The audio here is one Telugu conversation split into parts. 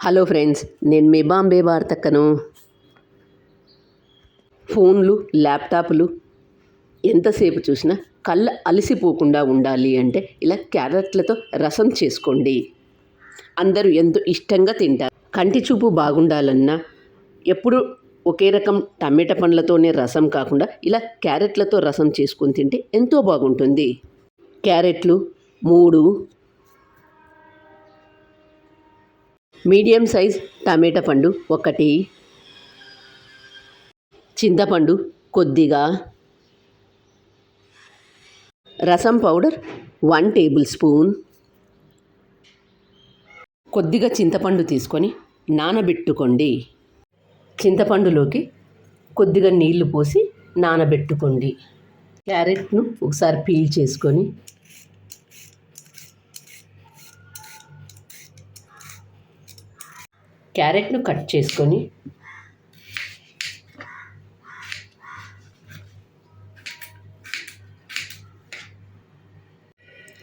హలో ఫ్రెండ్స్ నేను మీ బాంబే వార్తక్కను. ఫోన్లు ల్యాప్టాప్లు ఎంతసేపు చూసినా కళ్ళ అలసిపోకుండా ఉండాలి అంటే ఇలా క్యారెట్లతో రసం చేసుకోండి. అందరూ ఎంతో ఇష్టంగా తింటారు. కంటి చూపు బాగుండాలన్నా ఎప్పుడు ఒకే రకం టమాటా పండ్లతోనే రసం కాకుండా ఇలా క్యారెట్లతో రసం చేసుకొని తింటే ఎంతో బాగుంటుంది. క్యారెట్లు మూడు మీడియం సైజ్ టమాటా పండు ఒకటి చింతపండు కొద్దిగా రసం పౌడర్ వన్ టేబుల్ స్పూన్ కొద్దిగా చింతపండు తీసుకొని నానబెట్టుకోండి. చింతపండులోకి కొద్దిగా నీళ్ళు పోసి నానబెట్టుకోండి. క్యారెట్ను ఒకసారి పీల్ చేసుకొని క్యారెట్ను కట్ చేసుకొని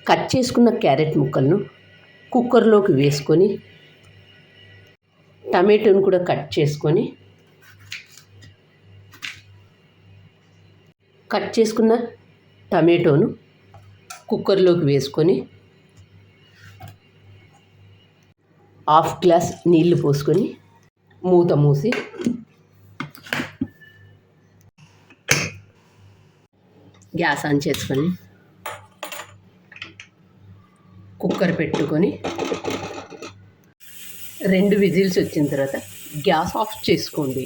కట్ చేసుకున్న క్యారెట్ ముక్కలను కుక్కర్లోకి వేసుకొని టమాటోను కూడా కట్ చేసుకొని కట్ చేసుకున్న టమాటోను కుక్కర్లోకి వేసుకొని హాఫ్ గ్లాస్ నీళ్ళు పోసుకొని మూత మూసి గ్యాస్ ఆన్ చేసుకొని కుక్కర్ పెట్టుకొని రెండు విజిల్స్ వచ్చిన తర్వాత గ్యాస్ ఆఫ్ చేసుకోండి.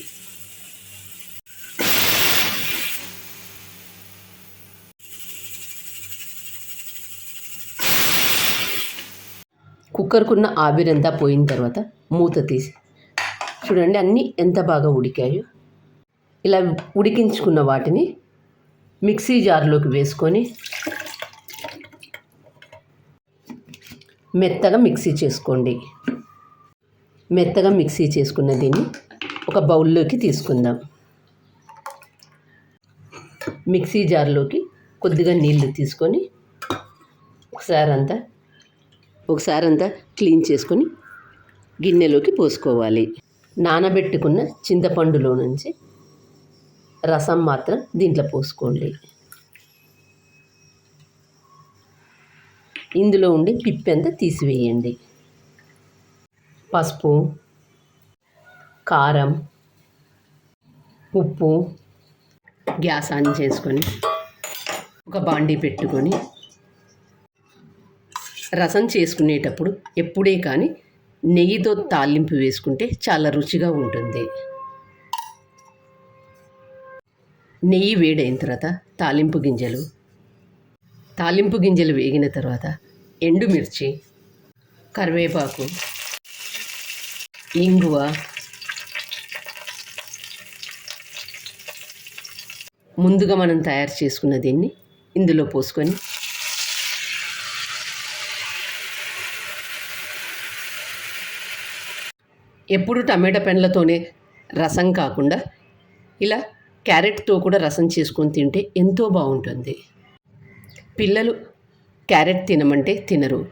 కుక్కర్కున్న ఆవిరంతా పోయిన తర్వాత మూత తీసి చూడండి అన్నీ ఎంత బాగా ఉడికాయో. ఇలా ఉడికించుకున్న వాటిని మిక్సీ జార్లోకి వేసుకొని మెత్తగా మిక్సీ చేసుకోండి. మెత్తగా మిక్సీ చేసుకున్న దీన్ని ఒక బౌల్లోకి తీసుకుందాం. మిక్సీ జార్లోకి కొద్దిగా నీళ్ళు తీసుకొని ఒకసారి అంతా ఒకసారి అంతా క్లీన్ చేసుకొని గిన్నెలోకి పోసుకోవాలి. నానబెట్టుకున్న చింతపండులో నుంచి రసం మాత్రం దీంట్లో పోసుకోండి. ఇందులో ఉండే పిప్పంతా తీసివేయండి. పసుపు కారం ఉప్పు గ్యాస్ ఆన్ చేసుకొని ఒక బాండీ పెట్టుకొని రసం చేసుకునేటప్పుడు ఎప్పుడే కానీ నెయ్యితో తాలింపు వేసుకుంటే చాలా రుచిగా ఉంటుంది. నెయ్యి వేడైన తర్వాత తాలింపు గింజలు. తాలింపు గింజలు వేగిన తర్వాత ఎండుమిర్చి కరివేపాకు ఇంగువ ముందుగా మనం తయారు చేసుకున్న దీన్ని ఇందులో పోసుకొని ఎప్పుడు టమాటా పెండ్లతోనే రసం కాకుండా ఇలా క్యారెట్తో కూడా రసం చేసుకొని తింటే ఎంతో బాగుంటుంది. పిల్లలు క్యారెట్ తినమంటే తినరు.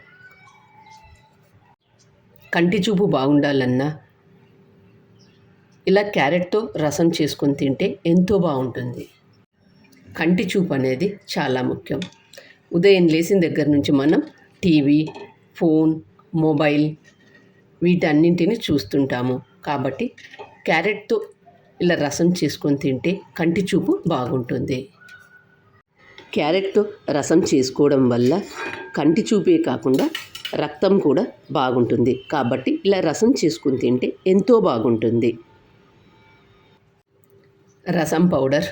కంటి చూపు బాగుండాలన్నా ఇలా క్యారెట్తో రసం చేసుకొని తింటే ఎంతో బాగుంటుంది. కంటి చూపు అనేది చాలా ముఖ్యం. ఉదయం లేచిన దగ్గర నుంచి మనం టీవీ ఫోన్ మొబైల్ వీటన్నింటిని చూస్తుంటాము. కాబట్టి క్యారెట్తో ఇలా రసం చేసుకొని తింటే కంటి చూపు బాగుంటుంది. క్యారెట్తో రసం చేసుకోవడం వల్ల కంటి చూపే కాకుండా రక్తం కూడా బాగుంటుంది. కాబట్టి ఇలా రసం చేసుకుని తింటే ఎంతో బాగుంటుంది. రసం పౌడర్.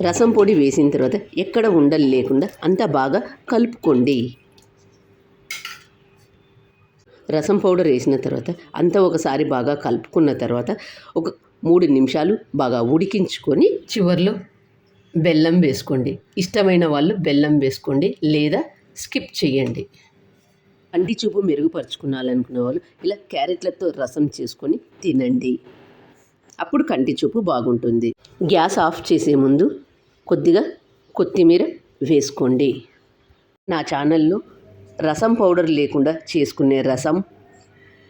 రసం పొడి వేసిన తర్వాత ఎక్కడ ఉండలు లేకుండా అంతా బాగా కలుపుకోండి. రసం పౌడర్ వేసిన తర్వాత అంతా ఒకసారి బాగా కలుపుకున్న తర్వాత ఒక మూడు నిమిషాలు బాగా ఉడికించుకొని చివర్లో బెల్లం వేసుకోండి. ఇష్టమైన వాళ్ళు బెల్లం వేసుకోండి లేదా స్కిప్ చేయండి. కంటి చూపు మెరుగుపరుచుకోవాలనుకునే వాళ్ళు ఇలా క్యారెట్లతో రసం చేసుకొని తినండి. అప్పుడు కంటి చూపు బాగుంటుంది. గ్యాస్ ఆఫ్ చేసే ముందు కొద్దిగా కొత్తిమీర వేసుకోండి. నా ఛానల్లో రసం పౌడర్ లేకుండా చేసుకునే రసం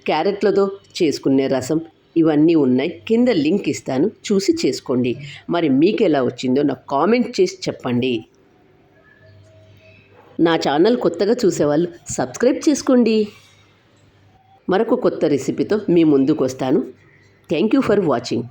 క్యారెట్లతో చేసుకునే రసం ఇవన్నీ ఉన్నాయి. కింద లింక్ ఇస్తాను. చూసి చేసుకోండి. మరి మీకు ఎలా వచ్చిందో నాకు కామెంట్ చేసి చెప్పండి. నా ఛానల్ కొత్తగా చూసేవాళ్ళు సబ్స్క్రైబ్ చేసుకోండి. మరొక కొత్త రెసిపీతో మీ ముందుకు వస్తాను థ్యాంక్ యూ ఫర్ వాచింగ్.